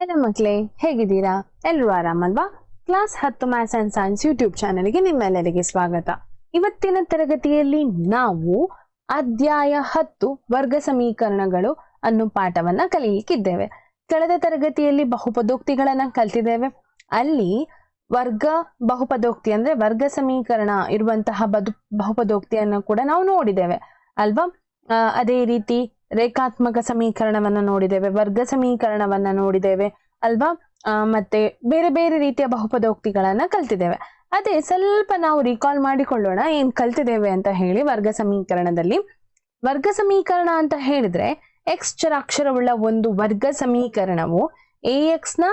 ಎಲ್ಲ ಮಕ್ಕಳೇ, ಹೇಗಿದ್ದೀರಾ? ಎಲ್ಲರೂ ಆರಾಮಲ್ವಾ? ಕ್ಲಾಸ್ ಹತ್ತು ಮ್ಯಾಥ್ಸ್ ಅಂಡ್ ಸೈನ್ಸ್ ಯೂಟ್ಯೂಬ್ ಚಾನೆಲ್ಗೆ ನಿಮ್ಮೆಲ್ಲರಿಗೆ ಸ್ವಾಗತ. ಇವತ್ತಿನ ತರಗತಿಯಲ್ಲಿ ನಾವು ಅಧ್ಯಾಯ ಹತ್ತು ವರ್ಗ ಸಮೀಕರಣಗಳು ಅನ್ನೋ ಪಾಠವನ್ನ ಕಲಿಯಲಿಕ್ಕಿದ್ದೇವೆ ಕಳೆದ ತರಗತಿಯಲ್ಲಿ ಬಹುಪದೋಕ್ತಿಗಳನ್ನ ಕಲ್ತಿದ್ದೇವೆ. ಅಲ್ಲಿ ವರ್ಗ, ಬಹುಪದೋಕ್ತಿ ಅಂದ್ರೆ ವರ್ಗ ಸಮೀಕರಣ ಇರುವಂತಹ ಬದು, ಬಹುಪದೋಕ್ತಿಯನ್ನು ಕೂಡ ನಾವು ನೋಡಿದ್ದೇವೆ. ಅಲ್ವಾ? ಅದೇ ರೀತಿ ರೇಖಾತ್ಮಕ ಸಮೀಕರಣವನ್ನ ನೋಡಿದ್ದೇವೆ, ವರ್ಗ ಸಮೀಕರಣವನ್ನ ನೋಡಿದ್ದೇವೆ ಅಲ್ವಾ? ಮತ್ತೆ ಬೇರೆ ಬೇರೆ ರೀತಿಯ ಬಹುಪದೋಕ್ತಿಗಳನ್ನ ಕಲ್ತಿದ್ದೇವೆ. ಅದೇ ಸ್ವಲ್ಪ ನಾವು ರಿಕಾಲ್ ಮಾಡಿಕೊಳ್ಳೋಣ ಏನ್ ಕಲ್ತಿದ್ದೇವೆ ಅಂತ ಹೇಳಿ ವರ್ಗ ಸಮೀಕರಣದಲ್ಲಿ. ವರ್ಗ ಸಮೀಕರಣ ಅಂತ ಹೇಳಿದ್ರೆ ಎಕ್ಸ್ ಚರಾಕ್ಷರವುಳ್ಳ ಒಂದು ವರ್ಗ ಸಮೀಕರಣವು ಎ ಎಕ್ಸ್ನ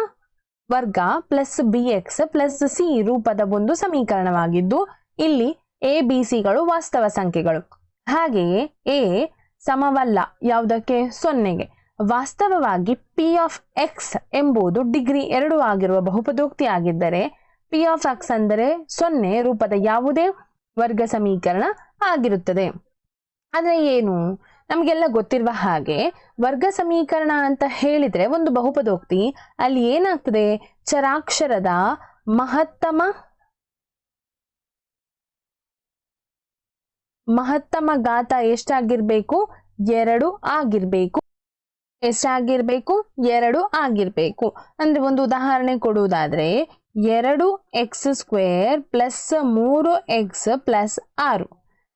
ವರ್ಗ plus B X plus C ರೂಪದ ಒಂದು ಸಮೀಕರಣವಾಗಿದ್ದು ಇಲ್ಲಿ ಎ ಬಿ ಸಿಗಳು ವಾಸ್ತವ ಸಂಖ್ಯೆಗಳು. ಹಾಗೆಯೇ ಎ ಸಮವಲ್ಲ, ಯಾವುದಕ್ಕೆ? ಸೊನ್ನೆಗೆ. ವಾಸ್ತವವಾಗಿ ಪಿ ಆಫ್ ಎಕ್ಸ್ ಎಂಬುದು ಡಿಗ್ರಿ ಎರಡು ಆಗಿರುವ ಬಹುಪದೋಕ್ತಿ ಆಗಿದ್ದರೆ ಪಿ ಆಫ್ ಎಕ್ಸ್ ಅಂದರೆ ಸೊನ್ನೆ ರೂಪದ ಯಾವುದೇ ವರ್ಗ ಸಮೀಕರಣ ಆಗಿರುತ್ತದೆ. ಆದರೆ ಏನು? ನಮಗೆಲ್ಲ ಗೊತ್ತಿರುವ ಹಾಗೆ, ವರ್ಗ ಸಮೀಕರಣ ಅಂತ ಹೇಳಿದ್ರೆ ಒಂದು ಬಹುಪದೋಕ್ತಿ, ಅಲ್ಲಿ ಏನಾಗ್ತದೆ? ಚರಾಕ್ಷರದ ಮಹತ್ತಮ ಮಹತ್ತಮ ಗಾತ ಎಷ್ಟಾಗಿರ್ಬೇಕು? ಎರಡು ಆಗಿರ್ಬೇಕು. ಎಷ್ಟಾಗಿರ್ಬೇಕು ಎರಡು ಆಗಿರ್ಬೇಕು. ಅಂದ್ರೆ ಒಂದು ಉದಾಹರಣೆ ಕೊಡುವುದಾದ್ರೆ, ಎರಡು ಎಕ್ಸ್ ಸ್ಕ್ವೇರ್ ಪ್ಲಸ್ ಮೂರು ಎಕ್ಸ್ ಪ್ಲಸ್ ಆರು.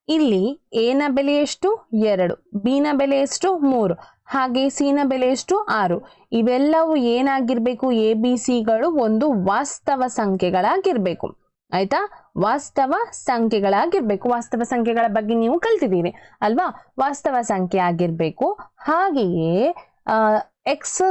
ಇಲ್ಲಿ ಎ ನ ಬೆಲೆ ಎಷ್ಟು? ಎರಡು. ಬಿ ನ ಬೆಲೆ ಎಷ್ಟು? ಮೂರು. ಹಾಗೆ ಸಿ ನ ಬೆಲೆ ಎಷ್ಟು? ಆರು. ಇವೆಲ್ಲವೂ ಏನಾಗಿರ್ಬೇಕು? ಎ ಬಿ ಸಿಗಳು ಒಂದು ವಾಸ್ತವ ಸಂಖ್ಯೆಗಳಾಗಿರ್ಬೇಕು. ಆಯ್ತಾ? ವಾಸ್ತವ ಸಂಖ್ಯೆಗಳಾಗಿರ್ಬೇಕು. ವಾಸ್ತವ ಸಂಖ್ಯೆಗಳ ಬಗ್ಗೆ ನೀವು ಕಲ್ತಿದ್ದೀರಿ, ಅಲ್ವಾ? ವಾಸ್ತವ ಸಂಖ್ಯೆ ಆಗಿರ್ಬೇಕು. ಹಾಗೆಯೇ ಎಕ್ಸ್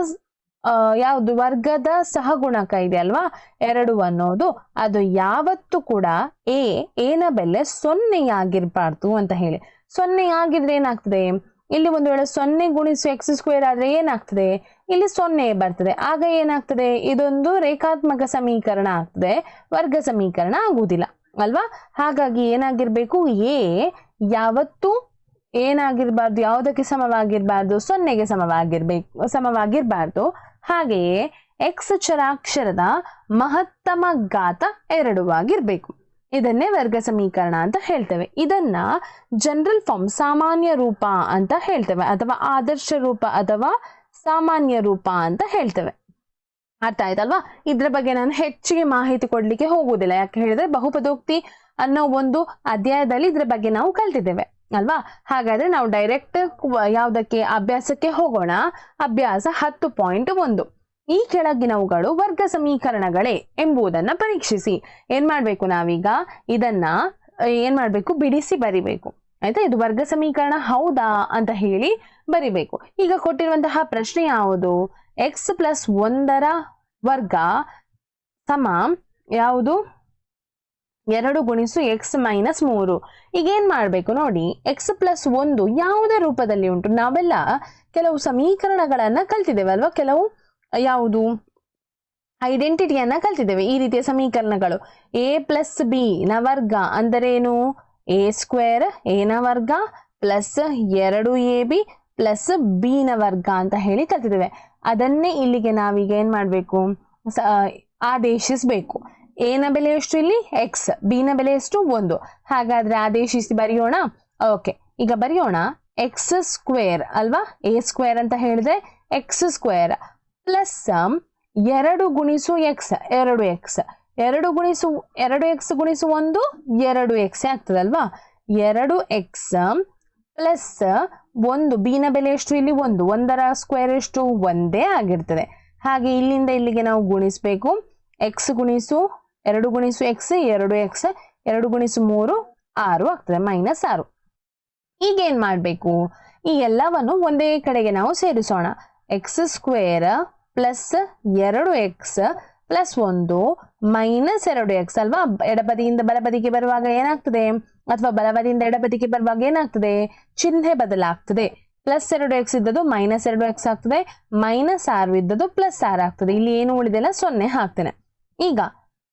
ಯಾವುದು? ವರ್ಗದ ಸಹಗುಣಕ ಇದೆ, ಅಲ್ವಾ? ಎರಡು ಅನ್ನೋದು. ಅದು ಯಾವತ್ತೂ ಕೂಡ ಎ ಏನ ಬೆಲೆ ಸೊನ್ನೆಯಾಗಿರಬಾರ್ದು ಅಂತ ಹೇಳಿ. ಸೊನ್ನೆ ಆಗಿದ್ರೆ ಏನಾಗ್ತದೆ? ಇಲ್ಲಿ ಒಂದು ವೇಳೆ ಸೊನ್ನೆ ಗುಣಿಸು ಎಕ್ಸ್ ಸ್ಕ್ವೇರ್ ಆದ್ರೆ ಏನಾಗ್ತದೆ? ಇಲ್ಲಿ ಸೊನ್ನೆ ಬರ್ತದೆ. ಆಗ ಏನಾಗ್ತದೆ? ಇದೊಂದು ರೇಖಾತ್ಮಕ ಸಮೀಕರಣ ಆಗ್ತದೆ. ವರ್ಗ ಸಮೀಕರಣ ಆಗುವುದಿಲ್ಲ. ಅಲ್ವಾ? ಹಾಗಾಗಿ ಏನಾಗಿರ್ಬೇಕು? ಎ ಯಾವತ್ತೂ ಏನಾಗಿರ್ಬಾರ್ದು, ಯಾವುದಕ್ಕೆ ಸಮವಾಗಿರ್ಬಾರ್ದು? ಸೊನ್ನೆಗೆ ಸಮವಾಗಿರ್ಬೇಕು ಸಮವಾಗಿರ್ಬಾರ್ದು. ಹಾಗೆಯೇ ಎಕ್ಸ್ ಚರಾಕ್ಷರದ ಮಹತ್ತಮ ಘಾತ ಎರಡು ಆಗಿರ್ಬೇಕು. ಇದನ್ನೇ ವರ್ಗ ಸಮೀಕರಣ ಅಂತ ಹೇಳ್ತೇವೆ. ಇದನ್ನ ಜನರಲ್ ಫಾರ್ಮ್ ಸಾಮಾನ್ಯ ರೂಪ ಅಂತ ಹೇಳ್ತೇವೆ. ಅಥವಾ ಆದರ್ಶ ರೂಪ ಅಥವಾ ಸಾಮಾನ್ಯ ರೂಪ ಅಂತ ಹೇಳ್ತೇವೆ. ಅರ್ಥ ಆಯ್ತಲ್ವಾ? ಇದ್ರ ಬಗ್ಗೆ ನಾನು ಹೆಚ್ಚಿಗೆ ಮಾಹಿತಿ ಕೊಡ್ಲಿಕ್ಕೆ ಹೋಗುವುದಿಲ್ಲ. ಯಾಕೆ ಹೇಳಿದ್ರೆ ಬಹುಪದೋಕ್ತಿ ಅನ್ನೋ ಒಂದು ಅಧ್ಯಾಯದಲ್ಲಿ ಇದ್ರ ಬಗ್ಗೆ ನಾವು ಕಲ್ತಿದ್ದೇವೆ. ಅಲ್ವಾ? ಹಾಗಾದ್ರೆ ನಾವು ಡೈರೆಕ್ಟ್ ಯಾವುದಕ್ಕೆ, ಅಭ್ಯಾಸಕ್ಕೆ ಹೋಗೋಣ. ಅಭ್ಯಾಸ ಹತ್ತು ಪಾಯಿಂಟ್ ಒಂದು. ಈ ಕೆಳಗಿನವುಗಳು ವರ್ಗ ಸಮೀಕರಣಗಳೇ ಎಂಬುದನ್ನು ಪರೀಕ್ಷಿಸಿ. ಏನ್ ಮಾಡಬೇಕು ನಾವೀಗ? ಇದನ್ನ ಏನು ಮಾಡ್ಬೇಕು? ಬಿಡಿಸಿ ಬರಿಬೇಕು. ಆಯ್ತಾ? ಇದು ವರ್ಗ ಸಮೀಕರಣ ಹೌದಾ ಅಂತ ಹೇಳಿ ಬರಿಬೇಕು. ಈಗ ಕೊಟ್ಟಿರುವಂತಹ ಪ್ರಶ್ನೆ ಯಾವುದು? ಎಕ್ಸ್ ಪ್ಲಸ್ ಒಂದರ ವರ್ಗ ಸಮ ಯಾವುದು? ಎರಡು ಗುಣಿಸು ಎಕ್ಸ್ ಮೈನಸ್ ಮೂರು. ಈಗ ಏನ್ ಮಾಡ್ಬೇಕು ನೋಡಿ? ಎಕ್ಸ್ ಪ್ಲಸ್ ಒಂದು ಯಾವುದೇ ರೂಪದಲ್ಲಿ ಉಂಟು. ನಾವೆಲ್ಲ ಕೆಲವು ಸಮೀಕರಣಗಳನ್ನ ಕಲ್ತಿದ್ದೇವೆ ಅಲ್ವಾ? ಕೆಲವು ಯಾವುದು? ಐಡೆಂಟಿಟಿಯನ್ನ ಕಲ್ತಿದ್ದೇವೆ. ಈ ರೀತಿಯ ಸಮೀಕರಣಗಳು. ಎ ಪ್ಲಸ್ ಬಿ ನ ವರ್ಗ ಅಂದರೇನು? ಎ ಸ್ಕ್ವೇರ್ ಎ ನ ವರ್ಗ ಪ್ಲಸ್ ಎರಡು ಎ ಬಿ ಪ್ಲಸ್ ಬಿ ನ ವರ್ಗ ಅಂತ ಹೇಳಿ ಕಲ್ತಿದ್ದೇವೆ. ಅದನ್ನೇ ಇಲ್ಲಿಗೆ ನಾವೀಗ ಏನ್ ಮಾಡಬೇಕು? ಆದೇಶಿಸಬೇಕು. ಎ ನ ಬೆಲೆ ಎಷ್ಟು ಇಲ್ಲಿ? ಎಕ್ಸ್ ಬಿ ನ ಬೆಲೆ ಎಷ್ಟು? ಒಂದು. ಹಾಗಾದ್ರೆ ಆದೇಶಿಸಿ ಬರೆಯೋಣ. ಓಕೆ ಈಗ ಬರೆಯೋಣ. ಎಕ್ಸ್ ಸ್ಕ್ವೇರ್ ಅಲ್ವಾ? ಎ ಸ್ಕ್ವೇರ್ ಅಂತ ಹೇಳಿದ್ರೆ ಎಕ್ಸ್ ಸ್ಕ್ವೇರ್ ಪ್ಲಸ್ ಎರಡು ಗುಣಿಸು ಎಕ್ಸ್, ಎರಡು ಎಕ್ಸ್. ಎರಡು ಗುಣಿಸು, ಎರಡು ಎಕ್ಸ್ ಗುಣಿಸು ಒಂದು, ಎರಡು ಎಕ್ಸ್ ಆಗ್ತದಲ್ವಾ? ಎರಡು ಎಕ್ಸ್ ಪ್ಲಸ್ ಒಂದು ಬೀನ ಬೆಲೆ ಎಷ್ಟು? ಇಲ್ಲಿ ಒಂದು. ಒಂದರ ಸ್ಕ್ವೇರ್ ಎಷ್ಟು? ಒಂದೇ ಆಗಿರ್ತದೆ. ಹಾಗೆ ಇಲ್ಲಿಂದ ಇಲ್ಲಿಗೆ ನಾವು ಗುಣಿಸ್ಬೇಕು. ಎಕ್ಸ್ ಗುಣಿಸು, ಎರಡು ಗುಣಿಸು ಎಕ್ಸ್, ಎರಡು ಎಕ್ಸ್, ಎರಡು ಗುಣಿಸು ಮೂರು, ಆರು ಆಗ್ತದೆ, ಮೈನಸ್ ಆರು. ಈಗ ಏನ್ ಮಾಡಬೇಕು? ಈ ಎಲ್ಲವನ್ನು ಒಂದೇ ಕಡೆಗೆ ನಾವು ಸೇರಿಸೋಣ. ಎಕ್ಸ್ ಸ್ಕ್ವೇರ್ ಪ್ಲಸ್ ಎರಡು ಎಕ್ಸ್ ಪ್ಲಸ್ ಒಂದು ಮೈನಸ್ ಎರಡು ಎಕ್ಸ್ ಅಲ್ವಾ? ಎಡಬದಿಯಿಂದ ಬಲಬದಿಗೆ ಬರುವಾಗ ಏನಾಗ್ತದೆ? ಅಥವಾ ಬಲಬದಿಯಿಂದ ಎಡಬದಿಗೆ ಬರುವಾಗ ಏನಾಗ್ತದೆ? ಚಿಹ್ನೆ ಬದಲಾಗ್ತದೆ. ಪ್ಲಸ್ ಎರಡು ಎಕ್ಸ್ ಇದ್ದದ್ದು ಮೈನಸ್ ಎರಡು ಎಕ್ಸ್ ಆಗ್ತದೆ. ಮೈನಸ್ ಆರು ಇದ್ದದ್ದು ಪ್ಲಸ್ ಆರು ಆಗ್ತದೆ. ಇಲ್ಲಿ ಏನು ಉಳಿದಿಲ್ಲ? ಸೊನ್ನೆ ಹಾಕ್ತೇನೆ. ಈಗ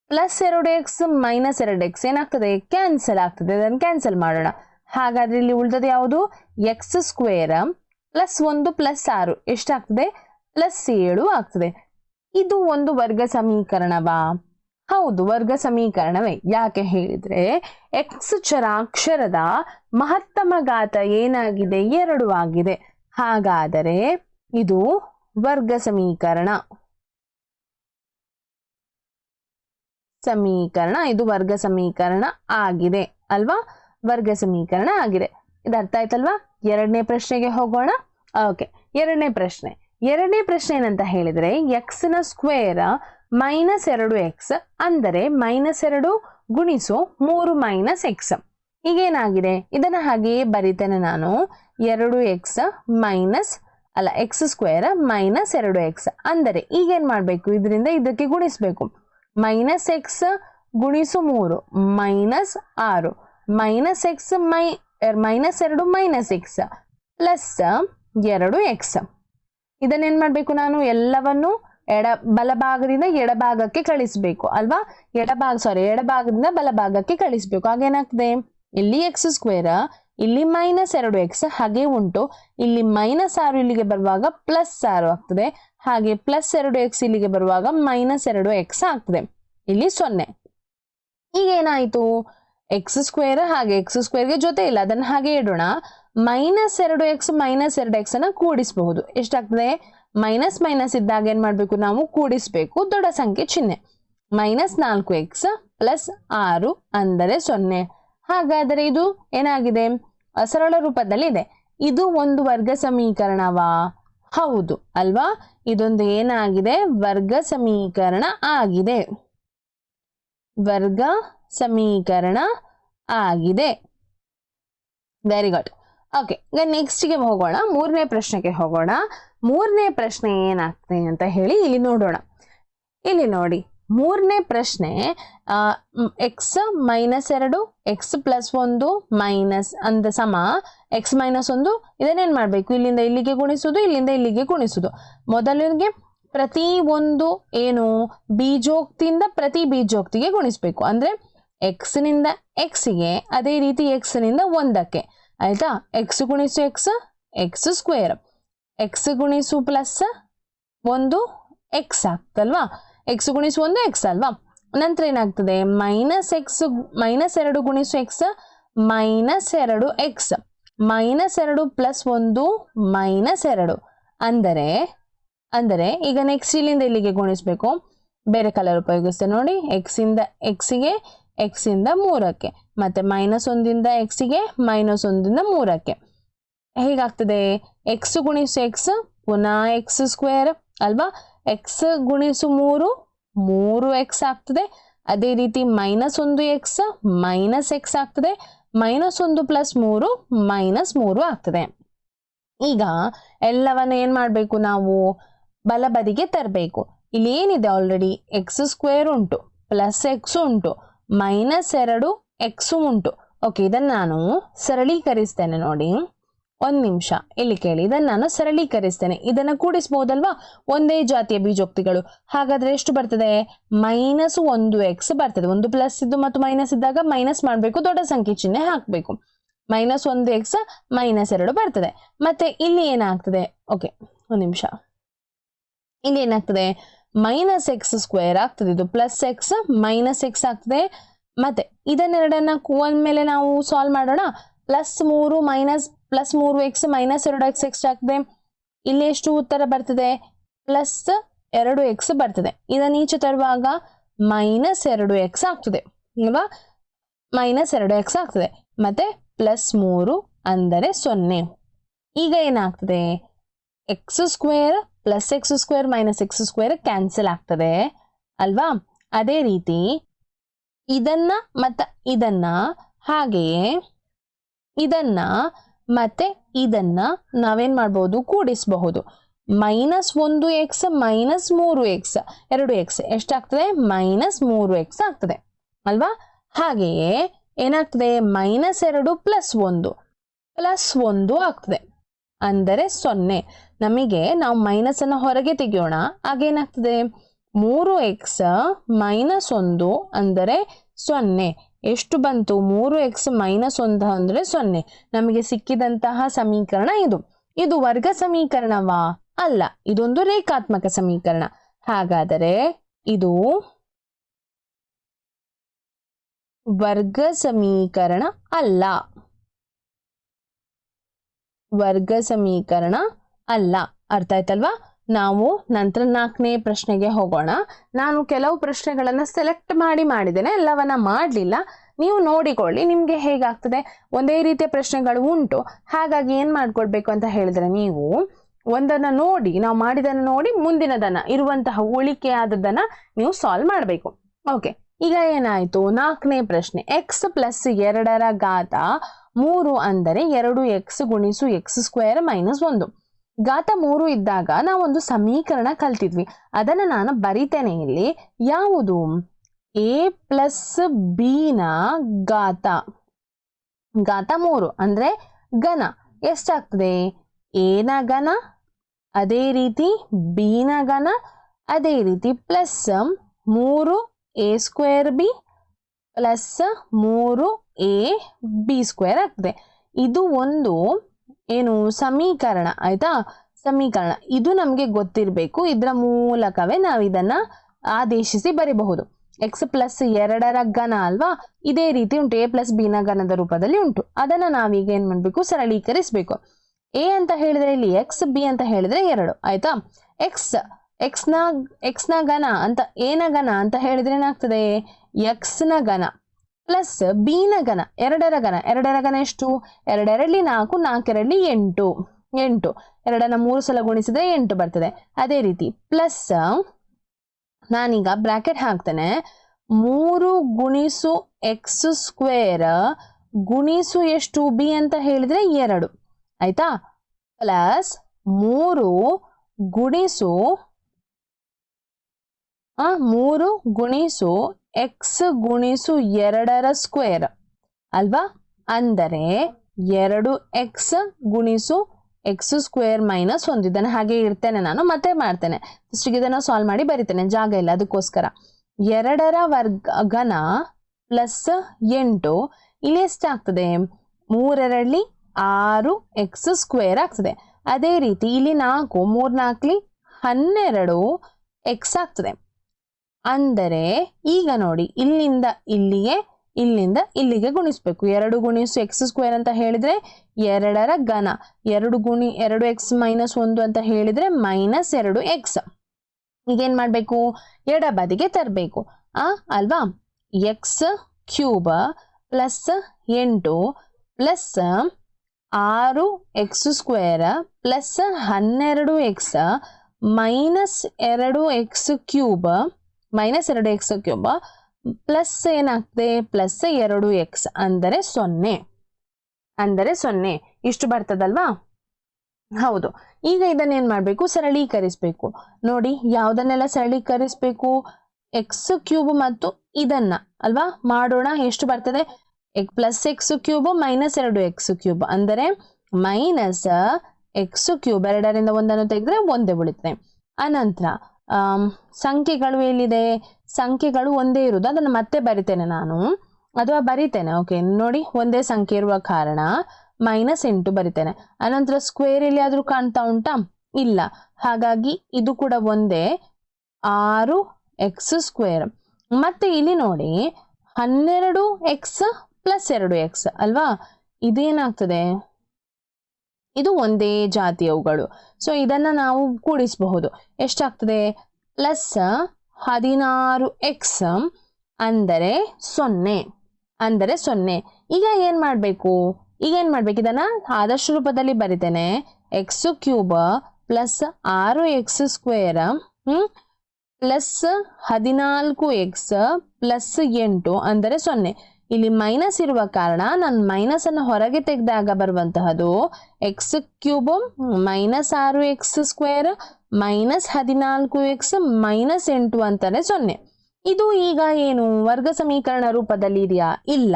ಪ್ಲಸ್ ಎರಡು ಎಕ್ಸ್ ಮೈನಸ್ ಎರಡು ಎಕ್ಸ್ ಏನಾಗ್ತದೆ? ಕ್ಯಾನ್ಸಲ್ ಆಗ್ತದೆ. ಅದನ್ನು ಕ್ಯಾನ್ಸಲ್ ಮಾಡೋಣ. ಹಾಗಾದ್ರೆ ಇಲ್ಲಿ ಉಳಿದದ್ದು ಯಾವುದು? ಎಕ್ಸ್ ಸ್ಕ್ವೇರ್ ಪ್ಲಸ್ ಒಂದು ಪ್ಲಸ್ ಆರು. ಎಷ್ಟಾಗ್ತದೆ? ಪ್ಲಸ್ ಏಳು ಆಗ್ತದೆ. ಇದು ಒಂದು ವರ್ಗ ಸಮೀಕರಣವಾ? ಹೌದು, ವರ್ಗ ಸಮೀಕರಣವೇ. ಯಾಕೆ ಹೇಳಿದ್ರೆ ಎಕ್ಸ್ ಚರಾಕ್ಷರದ ಮಹತ್ತಮ ಘಾತ ಏನಾಗಿದೆ? ಎರಡು ಆಗಿದೆ. ಹಾಗಾದರೆ ಇದು ವರ್ಗ ಸಮೀಕರಣ. ಸಮೀಕರಣ, ಇದು ವರ್ಗ ಸಮೀಕರಣ ಆಗಿದೆ, ಅಲ್ವಾ? ವರ್ಗ ಸಮೀಕರಣ ಆಗಿದೆ. ಇದು ಅರ್ಥ ಆಯ್ತಲ್ವಾ? ಎರಡನೇ ಪ್ರಶ್ನೆಗೆ ಹೋಗೋಣ. ಓಕೆ, ಎರಡನೇ ಪ್ರಶ್ನೆ. ಎರಡನೇ ಪ್ರಶ್ನೆ ಏನಂತ ಹೇಳಿದರೆ ಎಕ್ಸ್ನ ಸ್ಕ್ವೇರ್ ಮೈನಸ್ ಎರಡು ಎಕ್ಸ್ ಅಂದರೆ ಮೈನಸ್ ಎರಡು ಗುಣಿಸು ಮೂರು ಮೈನಸ್ ಎಕ್ಸ್ ಈಗೇನಾಗಿದೆ? ಇದನ್ನ ಹಾಗೆಯೇ ಬರೀತೇನೆ ನಾನು. ಎರಡು ಎಕ್ಸ್ ಮೈನಸ್ ಅಲ್ಲ ಎಕ್ಸ್ ಸ್ಕ್ವೇರ್ ಮೈನಸ್ ಎರಡು ಎಕ್ಸ್ ಅಂದರೆ ಈಗೇನ್ ಮಾಡಬೇಕು? ಇದರಿಂದ ಇದಕ್ಕೆ ಗುಣಿಸಬೇಕು. ಮೈನಸ್ ಎಕ್ಸ್ ಗುಣಿಸು ಮೂರು ಮೈನಸ್ ಆರು. ಮೈನಸ್ ಎಕ್ಸ್ ಮೈ ಮೈನಸ್ ಎರಡು ಮೈನಸ್ ಎಕ್ಸ್ ಪ್ಲಸ್ ಎರಡು ಎಕ್ಸ್ ಇದನ್ನೇನ್ ಮಾಡ್ಬೇಕು ನಾನು? ಎಲ್ಲವನ್ನು ಎಡ ಬಲಭಾಗದಿಂದ ಎಡಭಾಗಕ್ಕೆ ಕಳಿಸ್ಬೇಕು, ಅಲ್ವಾ? ಎಡಭಾಗ ಸಾರಿ ಎಡಭಾಗದಿಂದ ಬಲಭಾಗಕ್ಕೆ ಕಳಿಸ್ಬೇಕು. ಹಾಗೇನಾಗ್ತದೆ? ಇಲ್ಲಿ ಎಕ್ಸ್ ಸ್ಕ್ವೇರ್ ಇಲ್ಲಿ ಮೈನಸ್ ಎರಡು ಎಕ್ಸ್ ಹಾಗೆ ಉಂಟು. ಇಲ್ಲಿ ಮೈನಸ್ ಆರು ಇಲ್ಲಿಗೆ ಬರುವಾಗ ಪ್ಲಸ್ ಆರು ಆಗ್ತದೆ. ಹಾಗೆ ಪ್ಲಸ್ ಎರಡು ಎಕ್ಸ್ ಇಲ್ಲಿಗೆ ಬರುವಾಗ ಮೈನಸ್ ಎರಡು ಎಕ್ಸ್ ಆಗ್ತದೆ. ಇಲ್ಲಿ ಸೊನ್ನೆ. ಈಗ ಏನಾಯ್ತು ಎಕ್ಸ್ ಸ್ಕ್ವೇರ್ ಹಾಗೆ ಎಕ್ಸ್ ಸ್ಕ್ವೇರ್ಗೆ ಜೊತೆ ಇಲ್ಲ. ಅದನ್ನ ಹಾಗೆ ಇಡೋಣ. ಮೈನಸ್ ಎರಡು ಎಕ್ಸ್ ಮೈನಸ್ ಎರಡು ಎಕ್ಸ್ ಅನ್ನ ಕೂಡಿಸಬಹುದು. ಎಷ್ಟಾಗ್ತದೆ? ಮೈನಸ್ ಮೈನಸ್ ಇದ್ದಾಗ ಏನ್ ಮಾಡಬೇಕು ನಾವು? ಕೂಡಿಸಬೇಕು. ದೊಡ್ಡ ಸಂಖ್ಯೆ ಚಿಹ್ನೆ. ಮೈನಸ್ ನಾಲ್ಕು ಎಕ್ಸ್ ಪ್ಲಸ್ ಆರು ಅಂದರೆ ಸೊನ್ನೆ. ಹಾಗಾದರೆ ಇದು ಏನಾಗಿದೆ? ಸರಳ ರೂಪದಲ್ಲಿ ಇದೆ ಇದು ಒಂದು ವರ್ಗ ಸಮೀಕರಣವಾ? ಹೌದು, ಅಲ್ವಾ? ಇದೊಂದು ಏನಾಗಿದೆ? ವರ್ಗ ಸಮೀಕರಣ ಆಗಿದೆ. ವರ್ಗ ಸಮೀಕರಣ ಆಗಿದೆ. ವೆರಿ ಗುಡ್ ಓಕೆ ನೆಕ್ಸ್ಟ್ಗೆ ಹೋಗೋಣ. ಮೂರನೇ ಪ್ರಶ್ನೆಗೆ ಹೋಗೋಣ. ಮೂರನೇ ಪ್ರಶ್ನೆ ಏನಾಗ್ತದೆ ಅಂತ ಹೇಳಿ ಇಲ್ಲಿ ನೋಡೋಣ. ಇಲ್ಲಿ ನೋಡಿ, ಮೂರನೇ ಪ್ರಶ್ನೆ ಎಕ್ಸ್ ಮೈನಸ್ ಎರಡು ಎಕ್ಸ್ ಪ್ಲಸ್ ಒಂದು ಮೈನಸ್ ಅಂದ ಸಮ ಎಕ್ಸ್ ಮೈನಸ್ ಒಂದು, ಇದನ್ನೇನು ಮಾಡಬೇಕು? ಇಲ್ಲಿಂದ ಇಲ್ಲಿಗೆ ಗುಣಿಸೋದು, ಇಲ್ಲಿಂದ ಇಲ್ಲಿಗೆ ಗುಣಿಸೋದು. ಮೊದಲಿಗೆ ಪ್ರತಿ ಒಂದು ಏನು? ಬೀಜೋಕ್ತಿಯಿಂದ ಪ್ರತಿ ಬೀಜೋಕ್ತಿಗೆ ಗುಣಿಸಬೇಕು. ಅಂದ್ರೆ ಎಕ್ಸ್ನಿಂದ ಎಕ್ಸ್ಗೆ ಅದೇ ರೀತಿ ಎಕ್ಸ್ನಿಂದ ಒಂದಕ್ಕೆ. ಆಯ್ತಾ? ಎಕ್ಸ್ ಗುಣಿಸು ಎಕ್ಸ್ ಎಕ್ಸ್ ಸ್ಕ್ವೇರ್ ಎಕ್ಸ್ ಗುಣಿಸು ಪ್ಲಸ್ ಒಂದು ಎಕ್ಸ್ ಆಗ್ತಲ್ವಾ? ಎಕ್ಸ್ ಗುಣಿಸು ಒಂದು ಎಕ್ಸ್ ಅಲ್ವಾ? ನಂತರ ಏನಾಗ್ತದೆ? ಮೈನಸ್ ಎಕ್ಸ್ ಮೈನಸ್ ಎರಡು ಗುಣಿಸು ಎಕ್ಸ್ ಮೈನಸ್ ಎರಡು ಎಕ್ಸ್ ಮೈನಸ್ ಎರಡು ಪ್ಲಸ್ ಒಂದು ಮೈನಸ್ ಎರಡು. ಅಂದರೆ ಅಂದರೆ ಈಗ ನೆಕ್ಸ್ಟ್ ಇಲ್ಲಿಂದ ಇಲ್ಲಿಗೆ ಗುಣಿಸ್ಬೇಕು. ಬೇರೆ ಕಲರ್ ಉಪಯೋಗಿಸ್ತೇನೆ ನೋಡಿ. ಎಕ್ಸಿಂದ ಎಕ್ಸಿಗೆ ಎಕ್ಸ್ ಇಂದ ಮೂರಕ್ಕೆ. ಮತ್ತೆ ಮೈನಸ್ ಒಂದಿಂದ ಎಕ್ಸಿಗೆ ಮೈನಸ್ ಒಂದಿಂದ ಮೂರಕ್ಕೆ. ಹೇಗಾಗ್ತದೆ? ಎಕ್ಸ್ ಗುಣಿಸು ಎಕ್ಸ್ ಪುನಃ ಎಕ್ಸ್ ಸ್ಕ್ವೇರ್ ಅಲ್ವಾ? ಎಕ್ಸ್ ಗುಣಿಸು ಮೂರು ಮೂರು ಎಕ್ಸ್ ಆಗ್ತದೆ. ಅದೇ ರೀತಿ ಮೈನಸ್ ಒಂದು ಎಕ್ಸ್ ಮೈನಸ್ ಎಕ್ಸ್ ಆಗ್ತದೆ. ಮೈನಸ್ ಒಂದು ಪ್ಲಸ್ ಮೂರು ಮೈನಸ್ ಮೂರು ಆಗ್ತದೆ. ಈಗ ಎಲ್ಲವನ್ನ ಏನು ಮಾಡಬೇಕು ನಾವು? ಬಲಬದಿಗೆ ತರಬೇಕು. ಇಲ್ಲಿ ಏನಿದೆ ಆಲ್ರೆಡಿ ಎಕ್ಸ್ ಸ್ಕ್ವೇರ್ ಉಂಟು ಪ್ಲಸ್ ಎಕ್ಸ್ ಉಂಟು. ಮೈನಸ್ ಎರಡು ಎಕ್ಸು ಉಂಟು. ಓಕೆ ಇದನ್ನು ನಾನು ಸರಳೀಕರಿಸ್ತೇನೆ ನೋಡಿ. ಒಂದು ನಿಮಿಷ. ಇಲ್ಲಿ ಕೇಳಿ, ಇದನ್ನು ನಾನು ಸರಳೀಕರಿಸ್ತೇನೆ. ಇದನ್ನ ಕೂಡಿಸ್ಬೋದಲ್ವಾ? ಒಂದೇ ಜಾತಿಯ ಬೀಜೋಕ್ತಿಗಳು. ಹಾಗಾದ್ರೆ ಎಷ್ಟು ಬರ್ತದೆ? ಮೈನಸ್ ಒಂದು ಎಕ್ಸ್ ಬರ್ತದೆ. ಒಂದು ಪ್ಲಸ್ ಇದ್ದು ಮತ್ತು ಮೈನಸ್ ಇದ್ದಾಗ ಮೈನಸ್ ಮಾಡಬೇಕು, ದೊಡ್ಡ ಸಂಖ್ಯೆ ಚಿಹ್ನೆ ಹಾಕಬೇಕು. ಮೈನಸ್ ಒಂದು ಎಕ್ಸ್ ಮೈನಸ್ ಎರಡು ಬರ್ತದೆ. ಮತ್ತೆ ಇಲ್ಲಿ ಏನಾಗ್ತದೆ? ಓಕೆ ಒಂದು ನಿಮಿಷ. ಇಲ್ಲಿ ಏನಾಗ್ತದೆ? ಮೈನಸ್ ಎಕ್ಸ್ ಸ್ಕ್ವೇರ್ ಆಗ್ತದೆ. ಇದು ಪ್ಲಸ್ ಎಕ್ಸ್ ಮೈನಸ್ ಎಕ್ಸ್ ಆಗ್ತದೆ. ಮತ್ತೆ ಇದನ್ನೆರಡನ್ನ ಮೇಲೆ ನಾವು ಸಾಲ್ವ್ ಮಾಡೋಣ. ಪ್ಲಸ್ ಮೂರು ಮೈನಸ್ ಪ್ಲಸ್ ಮೂರು ಎಕ್ಸ್ ಮೈನಸ್ ಎರಡು ಎಕ್ಸ್ ಎಕ್ಸ್ ಆಗ್ತದೆ. ಇಲ್ಲಿ ಎಷ್ಟು ಉತ್ತರ ಬರ್ತದೆ? ಪ್ಲಸ್ ಎರಡು ಎಕ್ಸ್ ಬರ್ತದೆ. ಇದನ್ನ ಈಚೆ ತರುವಾಗ ಮೈನಸ್ ಎರಡು ಎಕ್ಸ್ ಆಗ್ತದೆ. ಅಲ್ವಾ? ಮೈನಸ್ ಎರಡು ಎಕ್ಸ್ ಆಗ್ತದೆ. ಮತ್ತೆ ಪ್ಲಸ್ ಮೂರು ಅಂದರೆ ಸೊನ್ನೆ. ಈಗ ಏನಾಗ್ತದೆ? X square plus X square minus X square cancel ಆಗ್ತದೆ, ಅಲ್ವಾ? ಅದೇ ರೀತಿ ಇದನ್ನ ಮತ್ತೆ ಇದನ್ನ, ಹಾಗೆಯೇ ಇದನ್ನ ಮತ್ತೆ ಇದನ್ನ ನಾವೇನ್ ಮಾಡ್ಬೋದು? ಕೂಡಿಸಬಹುದು. ಮೈನಸ್ ಒಂದು ಎಕ್ಸ್ ಮೈನಸ್ ಮೂರು ಎಕ್ಸ್ ಎರಡು ಎಕ್ಸ್ ಎಷ್ಟಾಗ್ತದೆ ಮೈನಸ್ ಮೂರು ಎಕ್ಸ್ ಆಗ್ತದೆ, ಅಲ್ವಾ? ಹಾಗೆಯೇ ಏನಾಗ್ತದೆ? ಮೈನಸ್ ಎರಡು ಪ್ಲಸ್ ಒಂದು ಪ್ಲಸ್ ಒಂದು ಆಗ್ತದೆ. ಅಂದರೆ ಸೊನ್ನೆ. ನಮಗೆ ನಾವು ಮೈನಸ್ ಅನ್ನು ಹೊರಗೆ ತೆಗೆಯೋಣ. ಆಗೇನಾಗ್ತದೆ ಮೂರು ಎಕ್ಸ್ ಮೈನಸ್ ಒಂದು ಅಂದರೆ ಸೊನ್ನೆ. ಎಷ್ಟು ಬಂತು? ಮೂರು ಎಕ್ಸ್ ಮೈನಸ್ ಒಂದು ಅಂದರೆ ಸೊನ್ನೆ. ನಮಗೆ ಸಿಕ್ಕಿದಂತಹ ಸಮೀಕರಣ ಇದು. ಇದು ವರ್ಗ ಸಮೀಕರಣವಾ? ಅಲ್ಲ, ಇದೊಂದು ರೇಖಾತ್ಮಕ ಸಮೀಕರಣ. ಹಾಗಾದರೆ ಇದು ವರ್ಗ ಸಮೀಕರಣ ಅಲ್ಲ. ವರ್ಗ ಸಮೀಕರಣ ಅಲ್ಲ, ಅರ್ಥ ಆಯ್ತಲ್ವಾ? ನಾವು ನಂತರ ನಾಲ್ಕನೇ ಪ್ರಶ್ನೆಗೆ ಹೋಗೋಣ. ನಾನು ಕೆಲವು ಪ್ರಶ್ನೆಗಳನ್ನು ಸೆಲೆಕ್ಟ್ ಮಾಡಿ ಮಾಡಿದ್ದೇನೆ, ಎಲ್ಲವನ್ನ ಮಾಡಲಿಲ್ಲ. ನೀವು ನೋಡಿಕೊಳ್ಳಿ, ನಿಮಗೆ ಹೇಗಾಗ್ತದೆ? ಒಂದೇ ರೀತಿಯ ಪ್ರಶ್ನೆಗಳು ಉಂಟು. ಹಾಗಾಗಿ ಏನು ಮಾಡ್ಕೊಳ್ಬೇಕು ಅಂತ ಹೇಳಿದ್ರೆ ನೀವು ಒಂದನ್ನು ನೋಡಿ, ನಾವು ಮಾಡಿದನ್ನು ನೋಡಿ ಮುಂದಿನದನ್ನ, ಇರುವಂತಹ ಉಳಿಕೆ ಆದದನ್ನ ನೀವು ಸಾಲ್ವ್ ಮಾಡಬೇಕು. ಓಕೆ ಈಗ ಏನಾಯ್ತು? ನಾಲ್ಕನೇ ಪ್ರಶ್ನೆ ಎಕ್ಸ್ ಪ್ಲಸ್ ಎರಡರ ಘಾತ ಮೂರು ಅಂದರೆ ಎರಡು ಎಕ್ಸ್ ಗುಣಿಸು ಎಕ್ಸ್ ಸ್ಕ್ವೇರ್ ಮೈನಸ್ ಒಂದು. ಘಾತ ಮೂರು ಇದ್ದಾಗ ನಾವೊಂದು ಸಮೀಕರಣ ಕಲ್ತಿದ್ವಿ. ಅದನ್ನು ನಾನು ಬರಿತೇನೆ ಇಲ್ಲಿ. ಯಾವುದು? ಎ ಪ್ಲಸ್ ಬಿನ ಘಾತ. ಘಾತ ಮೂರು ಅಂದ್ರೆ ಘನ. ಎಷ್ಟಾಗ್ತದೆ? ಎನ ಘನ, ಅದೇ ರೀತಿ ಬಿನ ಘನ, ಅದೇ ರೀತಿ ಪ್ಲಸ್ ಮೂರು ಎ ಸ್ಕ್ವೇರ್ ಬಿ ಪ್ಲಸ್ ಮೂರು ಎ ಬಿ ಸ್ಕ್ವೇರ್ ಆಗ್ತದೆ. ಇದು ಒಂದು ಏನು? ಸಮೀಕರಣ, ಆಯ್ತಾ? ಸಮೀಕರಣ. ಇದು ನಮಗೆ ಗೊತ್ತಿರಬೇಕು. ಇದರ ಮೂಲಕವೇ ನಾವು ಇದನ್ನ ಆದೇಶಿಸಿ ಬರೀಬಹುದು. ಎಕ್ಸ್ ಪ್ಲಸ್ ಎರಡರ ಘನ ಅಲ್ವಾ? ಇದೇ ರೀತಿ ಉಂಟು. ಎ ಪ್ಲಸ್ ಬಿನ ಘನದ ರೂಪದಲ್ಲಿ ಉಂಟು. ಅದನ್ನ ನಾವೀಗ ಏನ್ ಮಾಡ್ಬೇಕು? ಸರಳೀಕರಿಸಬೇಕು. ಎ ಅಂತ ಹೇಳಿದ್ರೆ ಇಲ್ಲಿ ಎಕ್ಸ್ ಬಿ ಅಂತ ಹೇಳಿದ್ರೆ ಎರಡು. ಆಯ್ತಾ? ಎಕ್ಸ್ ಎಕ್ಸ್ನ ಎಕ್ಸ್ನ ಘನ ಅಂತ ಎನ ಘನ ಅಂತ ಹೇಳಿದ್ರೆ ಏನಾಗ್ತದೆ? ಎಕ್ಸ್ನ ಘನ. ಪ್ಲಸ್ ಬೀನ ಘನ. ಎರಡರ ಘನ. ಎರಡರ ಘನ ಎಷ್ಟು? ಎರಡೆರಡ್ಲಿ ನಾಲ್ಕು ನಾಲ್ಕೆರಡ್ಲಿ ಎಂಟು. ಎಂಟು. ಎರಡನ್ನ ಮೂರು ಸಲ ಗುಣಿಸಿದ್ರೆ ಎಂಟು ಬರ್ತದೆ. ಅದೇ ರೀತಿ ಪ್ಲಸ್ ನಾನೀಗ ಬ್ರಾಕೆಟ್ ಹಾಕ್ತೇನೆ. ಮೂರು ಗುಣಿಸು ಎಕ್ಸ್ ಸ್ಕ್ವೇರ್ ಗುಣಿಸು ಎಷ್ಟು? ಬಿ ಅಂತ ಹೇಳಿದ್ರೆ ಎರಡು. ಆಯ್ತಾ? ಪ್ಲಸ್ ಮೂರು ಗುಣಿಸು ಮೂರು ಗುಣಿಸು ಎಕ್ಸ್ ಗುಣಿಸು ಎರಡರ ಸ್ಕ್ವೇರ್ ಅಲ್ವಾ? ಅಂದರೆ ಎರಡು ಎಕ್ಸ್ ಗುಣಿಸು ಎಕ್ಸ್ ಸ್ಕ್ವೇರ್ ಮೈನಸ್ ಒಂದು. ಇದನ್ನು ಹಾಗೆ ಇಡ್ತೇನೆ ನಾನು, ಮತ್ತೆ ಮಾಡ್ತೇನೆ. ಫಸ್ಟಿಗೆ ಇದನ್ನು ಸಾಲ್ವ್ ಮಾಡಿ ಬರಿತೇನೆ, ಜಾಗ ಇಲ್ಲ ಅದಕ್ಕೋಸ್ಕರ. ಎರಡರ ವರ್ಗ, ಘನ ಪ್ಲಸ್ ಎಂಟು, ಇಲ್ಲಿ ಎಷ್ಟಾಗ್ತದೆ? ಮೂರರಲ್ಲಿ ಆರು ಎಕ್ಸ್ ಸ್ಕ್ವೇರ್ ಆಗ್ತದೆ. ಅದೇ ರೀತಿ ಇಲ್ಲಿ ನಾಲ್ಕು ಮೂರ್ನಾಲ್ಕಲಿ ಹನ್ನೆರಡು ಎಕ್ಸ್ ಆಗ್ತದೆ. ಅಂದರೆ ಈಗ ನೋಡಿ, ಇಲ್ಲಿಂದ ಇಲ್ಲಿಗೆ ಇಲ್ಲಿಂದ ಇಲ್ಲಿಗೆ ಗುಣಿಸ್ಬೇಕು. ಎರಡು ಗುಣಿಸು ಎಕ್ಸ್ ಸ್ಕ್ವೇರ್ ಅಂತ ಹೇಳಿದ್ರೆ ಎರಡರ ಘನ. ಎರಡು ಗುಣಿ, ಎರಡು ಎಕ್ಸ್ ಮೈನಸ್ ಒಂದು ಅಂತ ಹೇಳಿದ್ರೆ ಮೈನಸ್ ಎರಡು ಎಕ್ಸ್ ಈಗೇನ್ ಮಾಡಬೇಕು? ಎಡಬದಿಗೆ ತರಬೇಕು. ಆ, ಅಲ್ವಾ? ಎಕ್ಸ್ ಕ್ಯೂಬ್ ಪ್ಲಸ್ ಎಂಟು ಪ್ಲಸ್ ಆರು ಎಕ್ಸ್ ಸ್ಕ್ವೇರ್ ಪ್ಲಸ್ ಹನ್ನೆರಡು ಎಕ್ಸ್ ಮೈನಸ್ ಎರಡು ಎಕ್ಸ್ ಕ್ಯೂಬ್ ಮೈನಸ್ ಎರಡು ಎಕ್ಸ್ ಕ್ಯೂಬ್ ಪ್ಲಸ್ ಏನಾಗ್ತದೆ? ಪ್ಲಸ್ ಎರಡು ಎಕ್ಸ್ ಅಂದರೆ ಸೊನ್ನೆ. ಅಂದರೆ ಸೊನ್ನೆ. ಇಷ್ಟು ಬರ್ತದಲ್ವಾ? ಹೌದು. ಈಗ ಇದನ್ನ ಏನ್ ಮಾಡಬೇಕು? ಸರಳೀಕರಿಸಬೇಕು. ನೋಡಿ, ಯಾವುದನ್ನೆಲ್ಲ ಸರಳೀಕರಿಸಬೇಕು? ಎಕ್ಸ್ ಕ್ಯೂಬ್ ಮತ್ತು ಇದನ್ನ, ಅಲ್ವಾ? ಮಾಡೋಣ, ಎಷ್ಟು ಬರ್ತದೆ? ಪ್ಲಸ್ ಎಕ್ಸ್ ಕ್ಯೂಬ್ ಮೈನಸ್ ಎರಡು ಎಕ್ಸ್ ಕ್ಯೂಬ್ ಅಂದರೆ ಮೈನಸ್ ಎಕ್ಸ್ ಕ್ಯೂಬ್ ಎರಡರಿಂದ ಒಂದನ್ನು ತೆಗೆದ್ರೆ ಒಂದೇ ಉಳಿತದೆ ಅನಂತರ ಸಂಖ್ಯೆಗಳು ಎಲ್ಲಿದೆ? ಸಂಖ್ಯೆಗಳು ಒಂದೇ ಇರುವುದು. ಅದನ್ನು ಮತ್ತೆ ಬರಿತೇನೆ ನಾನು. ಅಥವಾ ಬರಿತೇನೆ ಓಕೆ ನೋಡಿ, ಒಂದೇ ಸಂಖ್ಯೆ ಇರುವ ಕಾರಣ ಮೈನಸ್ ಎಂಟು ಬರಿತೇನೆ. ಅನಂತರ ಸ್ಕ್ವೇರ್ ಆದರೂ ಕಾಣ್ತಾ ಉಂಟಾ? ಇಲ್ಲ. ಹಾಗಾಗಿ ಇದು ಕೂಡ ಒಂದೇ. ಆರು ಎಕ್ಸ್ ಸ್ಕ್ವೇರ್ ಮತ್ತೆ ಇಲ್ಲಿ ನೋಡಿ, ಹನ್ನೆರಡು ಎಕ್ಸ್ ಪ್ಲಸ್ ಎರಡು ಎಕ್ಸ್ ಅಲ್ವಾ? ಇದೇನಾಗ್ತದೆ? ಇದು ಒಂದೇ ಜಾತಿಯವುಗಳು ಸೊ ಇದನ್ನು ನಾವು ಕೂಡಿಸಬಹುದು. ಎಷ್ಟಾಗ್ತದೆ? ಪ್ಲಸ್ ಹದಿನಾರು ಎಕ್ಸ್ ಅಂದರೆ ಸೊನ್ನೆ. ಅಂದರೆ ಸೊನ್ನೆ. ಈಗ ಏನು ಮಾಡಬೇಕು? ಈಗ ಏನು ಮಾಡಬೇಕು? ಇದನ್ನು ಆದರ್ಶ ರೂಪದಲ್ಲಿ ಬರಿತೇನೆ. ಎಕ್ಸ್ ಕ್ಯೂಬ್ ಪ್ಲಸ್ ಆರು ಎಕ್ಸ್ ಸ್ಕ್ವೇರ್ ಪ್ಲಸ್ ಹದಿನಾಲ್ಕು ಎಕ್ಸ್ ಪ್ಲಸ್ ಎಂಟು ಅಂದರೆ ಸೊನ್ನೆ. ಇಲ್ಲಿ ಮೈನಸ್ ಇರುವ ಕಾರಣ ನಾನು ಮೈನಸ್ ಅನ್ನು ಹೊರಗೆ ತೆಗೆದಾಗ ಬರುವಂತಹದು ಎಕ್ಸ್ ಕ್ಯೂಬ್ ಮೈನಸ್ ಆರು ಎಕ್ಸ್ ಸ್ಕ್ವೇರ್ ಮೈನಸ್ ಹದಿನಾಲ್ಕು ಎಕ್ಸ್ ಮೈನಸ್ ಎಂಟು ಅಂತಾನೆ ಸೊನ್ನೆ. ಇದು ಈಗ ಏನು? ವರ್ಗ ಸಮೀಕರಣ ರೂಪದಲ್ಲಿ ಇದೆಯಾ? ಇಲ್ಲ.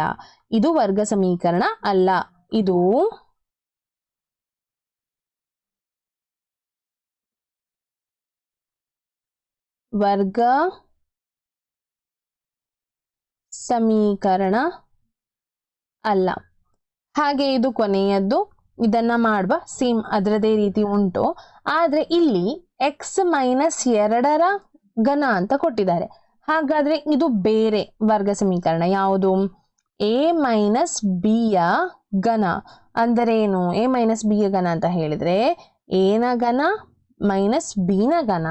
ಇದು ವರ್ಗ ಸಮೀಕರಣ ಅಲ್ಲ. ಇದು ವರ್ಗ ಸಮೀಕರಣ ಅಲ್ಲ. ಹಾಗೆ ಇದು ಕೊನೆಯದ್ದು. ಇದನ್ನ ಮಾಡುವ ಸೇಮ್ ಅದರದೇ ರೀತಿ ಉಂಟು. ಆದರೆ ಇಲ್ಲಿ ಎಕ್ಸ್ ಮೈನಸ್ ಎರಡರ ಘನ ಅಂತ ಕೊಟ್ಟಿದ್ದಾರೆ. ಹಾಗಾದ್ರೆ ಇದು ಬೇರೆ ವರ್ಗ ಸಮೀಕರಣ. ಯಾವುದು? ಎ ಮೈನಸ್ ಬಿಯ ಘನ. ಅಂದರೆ ಏನು ಎ ಮೈನಸ್ ಬಿಯ ಘನ ಅಂತ ಹೇಳಿದ್ರೆ ಎನ ಘನ ಮೈನಸ್ ಬಿನ ಘನ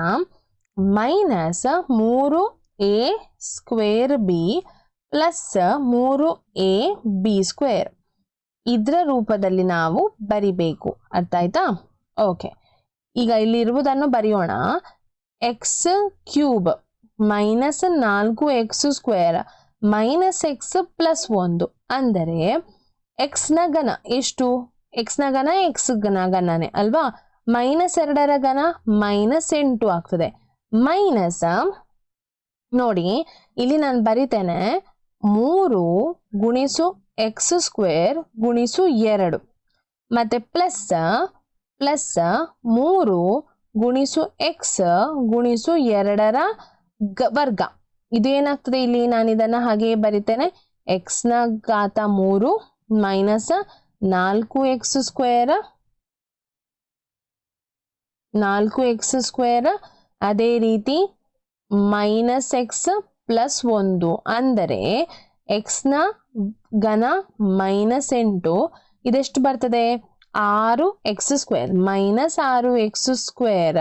ಮೈನಸ್ ಮೂರು ಎ ಸ್ಕ್ವೇರ್ ಬಿ ಪ್ಲಸ್ ಮೂರು ಎ ಬಿ ಸ್ಕ್ವೇರ್. ಇದರ ರೂಪದಲ್ಲಿ ನಾವು ಬರಿಬೇಕು. ಅರ್ಥ ಆಯ್ತಾ? ಓಕೆ. ಈಗ ಇಲ್ಲಿರುವುದನ್ನು ಬರೆಯೋಣ. ಎಕ್ಸ್ ಕ್ಯೂಬ್ ಮೈನಸ್ ನಾಲ್ಕು X square minus X plus ಒಂದು. ಅಂದರೆ ಎಕ್ಸ್ನ ಘನ ಎಷ್ಟು? ಎಕ್ಸ್ನ ಘನ ಎಕ್ಸ್ ಘನ ಘನನೇ ಅಲ್ವಾ? ಮೈನಸ್ ಎರಡರ ಘನ ಮೈನಸ್ ಎಂಟು ಆಗ್ತದೆ. ಮೈನಸ್ ನೋಡಿ, ಇಲ್ಲಿ ನಾನು ಬರಿತೇನೆ. ಮೂರು ಗುಣಿಸು ಎಕ್ಸ್ ಸ್ಕ್ವೇರ್ ಗುಣಿಸು ಎರಡು. ಮತ್ತೆ ಪ್ಲಸ್ ಪ್ಲಸ್ ಮೂರು ಗುಣಿಸು ಎಕ್ಸ್ ಗುಣಿಸು ಎರಡರ ಗ, ವರ್ಗ. ಇದು ಏನಾಗ್ತದೆ ಇಲ್ಲಿ? ನಾನು ಇದನ್ನ ಹಾಗೆಯೇ ಬರಿತೇನೆ. ಎಕ್ಸ್ನ ಘಾತ ಮೂರು ಮೈನಸ್ ನಾಲ್ಕು ಎಕ್ಸ್ ಸ್ಕ್ವೇರ್ ನಾಲ್ಕು ಎಕ್ಸ್ ಸ್ಕ್ವೇರ್ ಅದೇ ರೀತಿ ಮೈನಸ್ ಎಕ್ಸ್ ಪ್ಲಸ್ ಒಂದು ಅಂದರೆ ಎಕ್ಸ್ನ ಘನ ಮೈನಸ್ ಎಂಟು, ಇದೆಷ್ಟು ಬರ್ತದೆ? ಆರು ಎಕ್ಸ್ ಸ್ಕ್ವೇರ್ ಮೈನಸ್ ಆರು ಎಕ್ಸ್ ಸ್ಕ್ವೇರ್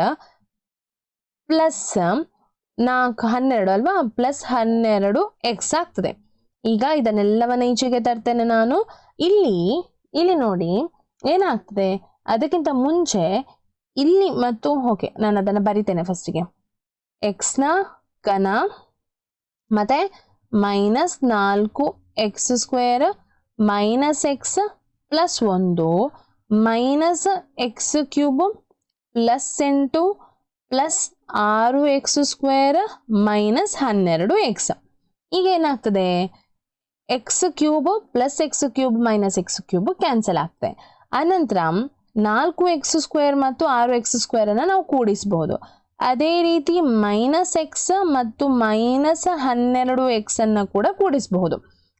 ಪ್ಲಸ್ ನಾಲ್ಕು, ಹನ್ನೆರಡು ಅಲ್ವಾ? ಪ್ಲಸ್ ಹನ್ನೆರಡು ಎಕ್ಸ್ ಆಗ್ತದೆ. ಈಗ ಇದನ್ನೆಲ್ಲವನ್ನ ಈಚೆಗೆ ತರ್ತೇನೆ ನಾನು. ಇಲ್ಲಿ ಇಲ್ಲಿ ನೋಡಿ, ಏನಾಗ್ತದೆ? ಅದಕ್ಕಿಂತ ಮುಂಚೆ, ಇಲ್ಲಿ ಮತ್ತು ಓಕೆ ನಾನು ಅದನ್ನು ಬರಿತೇನೆ ಫಸ್ಟಿಗೆ ಎಕ್ಸ್ನ ಘನ ಮತ್ತೆ ಮೈನಸ್ ನಾಲ್ಕು X square minus X plus ಒಂದು ಮೈನಸ್ ಎಕ್ಸ್ ಕ್ಯೂಬ್ ಪ್ಲಸ್ ಎಂಟು ಪ್ಲಸ್ ಆರು ಎಕ್ಸ್ ಸ್ಕ್ವೇರ್ ಮೈನಸ್ ಹನ್ನೆರಡು ಎಕ್ಸ್ ಈಗ ಏನಾಗ್ತದೆ? X cube plus X cube minus X cube cancel ಆಗ್ತದೆ. ಅನಂತರ ನಾಲ್ಕು ಎಕ್ಸ್ ಸ್ಕ್ವೇರ್ ಮತ್ತು ಆರು ಎಕ್ಸ್ ಸ್ಕ್ವೇರನ್ನು ನಾವು ಕೂಡಿಸಬಹುದು ಅದೇ ರೀತಿ ಮೈನಸ್ ಎಕ್ಸ್ ಮತ್ತು ಮೈನಸ್ ಹನ್ನೆರಡು ಎಕ್ಸ್ ಅನ್ನ ಕೂಡ ಕೂಡಿಸಬಹುದು.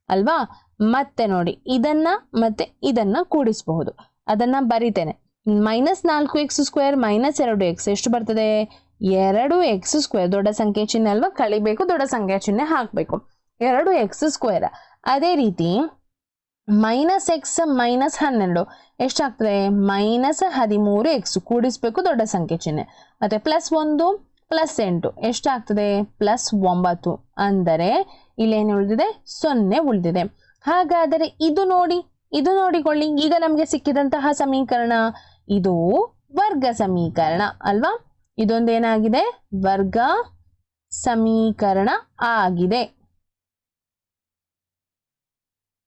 ಅಲ್ವಾ? ಮತ್ತೆ ನೋಡಿ, ಇದನ್ನ ಮತ್ತೆ ಇದನ್ನ ಕೂಡಿಸಬಹುದು. ಅದನ್ನ ಬರಿತೇನೆ. ಮೈನಸ್ ನಾಲ್ಕು ಎಕ್ಸ್ ಸ್ಕ್ವೇರ್ ಮೈನಸ್ ಎರಡು ಎಕ್ಸ್ ಎಷ್ಟು ಬರ್ತದೆ? ಎರಡು ಎಕ್ಸ್ ಸ್ಕ್ವೇರ್ ದೊಡ್ಡ ಸಂಖ್ಯೆ ಚಿಹ್ನೆ ಅಲ್ವಾ? ಕಳಿಬೇಕು, ದೊಡ್ಡ ಸಂಖ್ಯೆ ಚಿಹ್ನೆ ಹಾಕಬೇಕು. ಎರಡು ಎಕ್ಸ್ ಸ್ಕ್ವೇರ್ ಅದೇ ರೀತಿ ಮೈನಸ್ ಎಕ್ಸ್ ಮೈನಸ್ ಹನ್ನೆರಡು. ಎಷ್ಟಾಗ್ತದೆ? ಮೈನಸ್ ಹದಿಮೂರು ಎಕ್ಸ್ ಕೂಡಿಸ್ಬೇಕು ದೊಡ್ಡ ಸಂಖ್ಯೆ ಚಿಹ್ನೆ. ಮತ್ತೆ ಪ್ಲಸ್ ಒಂದು ಪ್ಲಸ್ ಎಂಟು. ಎಷ್ಟಾಗ್ತದೆ? ಪ್ಲಸ್ ಒಂಬತ್ತು. ಅಂದರೆ ಇಲ್ಲೇನು ಉಳಿದಿದೆ? ಸೊನ್ನೆ ಉಳಿದಿದೆ. ಹಾಗಾದರೆ ಇದು ನೋಡಿ, ಇದು ನೋಡಿಕೊಳ್ಳಿ. ಈಗ ನಮಗೆ ಸಿಕ್ಕಿದಂತಹ ಸಮೀಕರಣ, ಇದು ವರ್ಗ ಸಮೀಕರಣ ಅಲ್ವಾ? ಇದೊಂದೇನಾಗಿದೆ? ವರ್ಗ ಸಮೀಕರಣ ಆಗಿದೆ.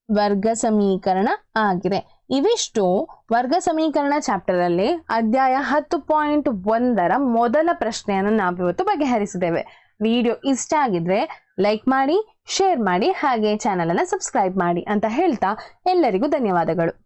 ವರ್ಗ ಸಮೀಕರಣ ಆಗಿದೆ. ಇವಿಷ್ಟು ವರ್ಗ ಸಮೀಕರಣ ಚಾಪ್ಟರ್ ಅಲ್ಲಿ ಅಧ್ಯಾಯ ಹತ್ತು ಪಾಯಿಂಟ್ ಒಂದರ ಮೊದಲ ಪ್ರಶ್ನೆಯನ್ನು ನಾವಿವತ್ತು ಬಗೆಹರಿಸಿದ್ದೇವೆ. ವಿಡಿಯೋ ಇಷ್ಟ ಆಗಿದ್ರೆ ಲೈಕ್ ಮಾಡಿ ಶೇರ್ ಮಾಡಿ, ಹಾಗೆ ಚಾನಲ್ ಅನ್ನ ಸಬ್ಸ್ಕ್ರೈಬ್ ಮಾಡಿ ಅಂತ ಹೇಳ್ತಾ ಎಲ್ಲರಿಗೂ ಧನ್ಯವಾದಗಳು.